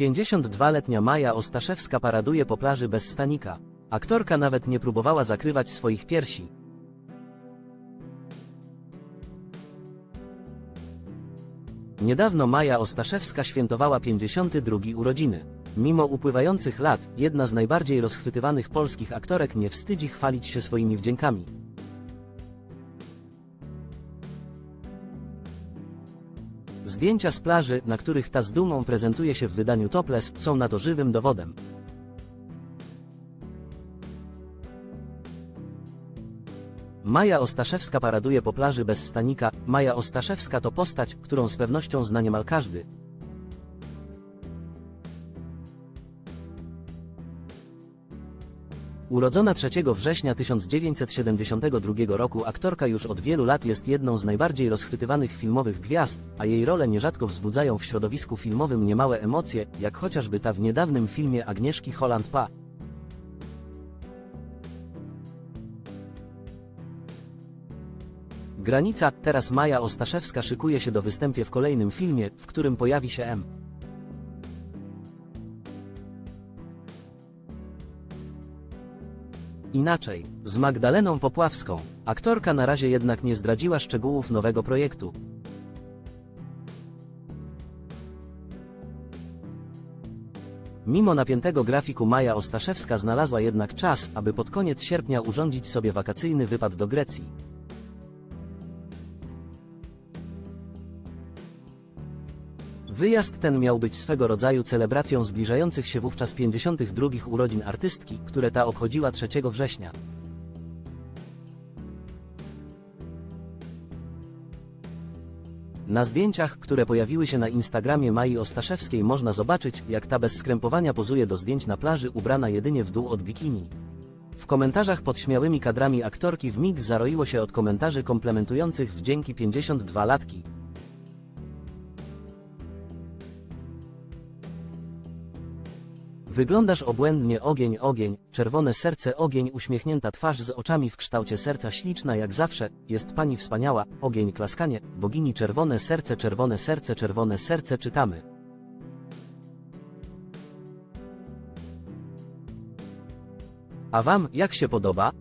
52-letnia Maja Ostaszewska paraduje po plaży bez stanika. Aktorka nawet nie próbowała zakrywać swoich piersi. Niedawno Maja Ostaszewska świętowała 52 urodziny. Mimo upływających lat, jedna z najbardziej rozchwytywanych polskich aktorek nie wstydzi chwalić się swoimi wdziękami. Zdjęcia z plaży, na których ta z dumą prezentuje się w wydaniu topless, są na to żywym dowodem. Maja Ostaszewska paraduje po plaży bez stanika. Maja Ostaszewska to postać, którą z pewnością zna niemal każdy. Urodzona 3 września 1972 roku aktorka już od wielu lat jest jedną z najbardziej rozchwytywanych filmowych gwiazd, a jej role nierzadko wzbudzają w środowisku filmowym niemałe emocje, jak chociażby ta w niedawnym filmie Agnieszki Holland-Pa. Granica, teraz Maja Ostaszewska szykuje się do występie w kolejnym filmie, w którym pojawi się M. Inaczej, z Magdaleną Popławską. Aktorka na razie jednak nie zdradziła szczegółów nowego projektu. Mimo napiętego grafiku Maja Ostaszewska znalazła jednak czas, aby pod koniec sierpnia urządzić sobie wakacyjny wypad do Grecji. Wyjazd ten miał być swego rodzaju celebracją zbliżających się wówczas 52 urodzin artystki, które ta obchodziła 3 września. Na zdjęciach, które pojawiły się na Instagramie Mai Ostaszewskiej można zobaczyć, jak ta bez skrępowania pozuje do zdjęć na plaży ubrana jedynie w dół od bikini. W komentarzach pod śmiałymi kadrami aktorki w mig zaroiło się od komentarzy komplementujących wdzięki 52 latki. Wyglądasz obłędnie ogień, ogień, czerwone serce, ogień, uśmiechnięta twarz z oczami w kształcie serca, śliczna jak zawsze, jest pani wspaniała, ogień, klaskanie, bogini, czerwone serce, czerwone serce, czerwone serce, czytamy. A wam, jak się podoba?